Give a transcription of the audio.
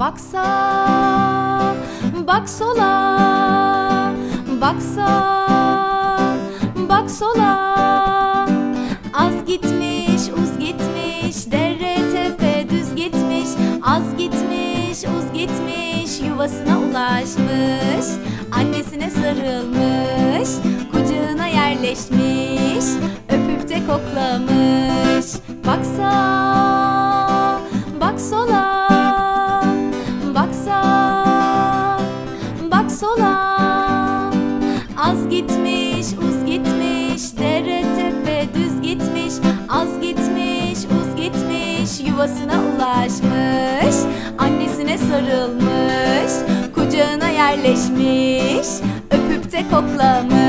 Bak sağa, bak sola, bak sağa, bak sola. Az gitmiş, uz gitmiş, dere tepe düz gitmiş. Az gitmiş, uz gitmiş, yuvasına ulaşmış. Annesine sarılmış, kucağına yerleşmiş. Öpüp de koklamış. Gitmiş, uz gitmiş, dere tepe düz gitmiş. Az gitmiş, uz gitmiş, yuvasına ulaşmış. Annesine sarılmış, kucağına yerleşmiş. Öpüp de koklamış.